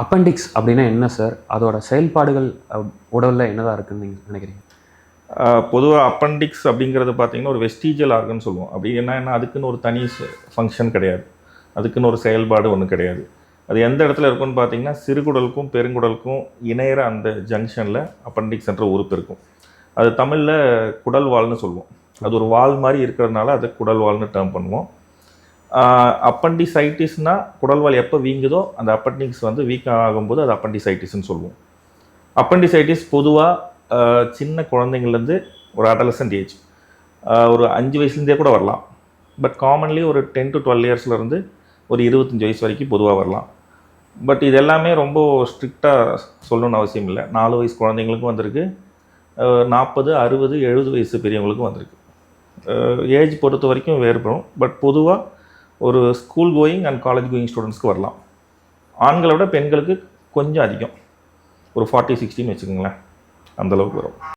Appendix அப்படின்னா என்ன sir அதோட செயல்பாடுகள் உடலில் என்னதாக இருக்குன்னு நீங்கள் நினைக்கிறீங்க? பொதுவாக அப்பெண்டிக்ஸ் அப்படிங்கிறது பார்த்தீங்கன்னா ஒரு வெஸ்டீஜியல் ஆர்கன் சொல்லுவோம். அப்படி என்ன என்ன அதுக்குன்னு ஒரு தனி ஃபங்க்ஷன் கிடையாது. அதுக்குன்னு ஒரு செயல்பாடு ஒன்றும் கிடையாது. அது எந்த இடத்துல இருக்குன்னு பார்த்தீங்கன்னா சிறுகுடலுக்கும் பெருங்குடலுக்கும் இணையிற அந்த ஜங்ஷனில் அப்பெண்டிக்ஸ் என்ற உறுப்பு இருக்கும். அது தமிழில் குடல் வால்னு சொல்லுவோம். அது ஒரு வால் மாதிரி இருக்கிறதுனால அதை குடல் வால்னு டேர்ம் பண்ணுவோம். அப்பண்டிசைட்டிஸ்னால் குடல்வால் எப்போ வீங்குதோ அந்த அப்பண்டிக்ஸ் வந்து வீக் ஆகும்போது அது அப்பண்டிசைட்டிஸ்னு சொல்லுவோம். அப்பண்டிசைட்டிஸ் பொதுவாக சின்ன குழந்தைங்கள்லேருந்து ஒரு அடலசன்ட் ஏஜ் ஒரு அஞ்சு வயசுலேருந்தே கூட வரலாம். பட் காமன்லி ஒரு டென் டு டுவெல் இயர்ஸ்லேருந்து ஒரு இருபத்தஞ்சி வயசு வரைக்கும் பொதுவாக வரலாம். பட் இது எல்லாமே ரொம்ப ஸ்ட்ரிக்டாக சொல்லணும்னு அவசியம் இல்லை. நாலு வயசு குழந்தைங்களுக்கும் வந்திருக்கு. நாற்பது அறுபது எழுபது வயசு பெரியவங்களுக்கும் வந்திருக்கு. ஏஜ் பொறுத்த வரைக்கும் வேறுபடும். பட் பொதுவாக ஒரு school going and college going ஸ்டூடெண்ட்ஸ்க்கு வரலாம். ஆண்களை விட பெண்களுக்கு கொஞ்சம் அதிகம். ஒரு ஃபார்ட்டி சிக்ஸ்டின்னு வச்சுக்கோங்களேன். அந்தளவுக்கு வரும்.